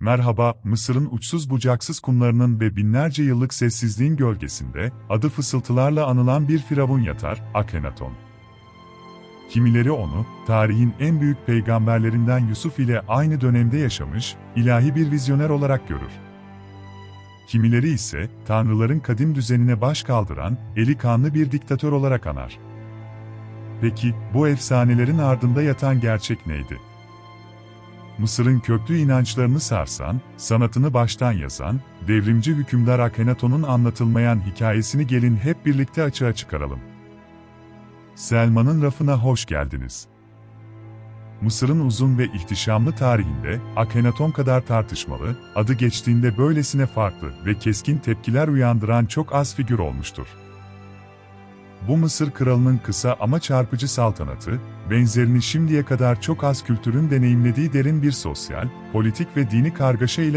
Merhaba, Mısır'ın uçsuz bucaksız kumlarının ve binlerce yıllık sessizliğin gölgesinde, adı fısıltılarla anılan bir firavun yatar, Akhenaton. Kimileri onu, tarihin en büyük peygamberlerinden Yusuf ile aynı dönemde yaşamış, ilahi bir vizyoner olarak görür. Kimileri ise, tanrıların kadim düzenine baş kaldıran, eli kanlı bir diktatör olarak anar. Peki, bu efsanelerin ardında yatan gerçek neydi? Mısır'ın köklü inançlarını sarsan, sanatını baştan yazan, devrimci hükümdar Akhenaton'un anlatılmayan hikayesini gelin hep birlikte açığa çıkaralım. Selman'ın rafına hoş geldiniz. Mısır'ın uzun ve ihtişamlı tarihinde, Akhenaton kadar tartışmalı, adı geçtiğinde böylesine farklı ve keskin tepkiler uyandıran çok az figür olmuştur. Bu Mısır kralının kısa ama çarpıcı saltanatı, benzerini şimdiye kadar çok az kültürün deneyimlediği derin bir sosyal, politik ve dini kargaşa ile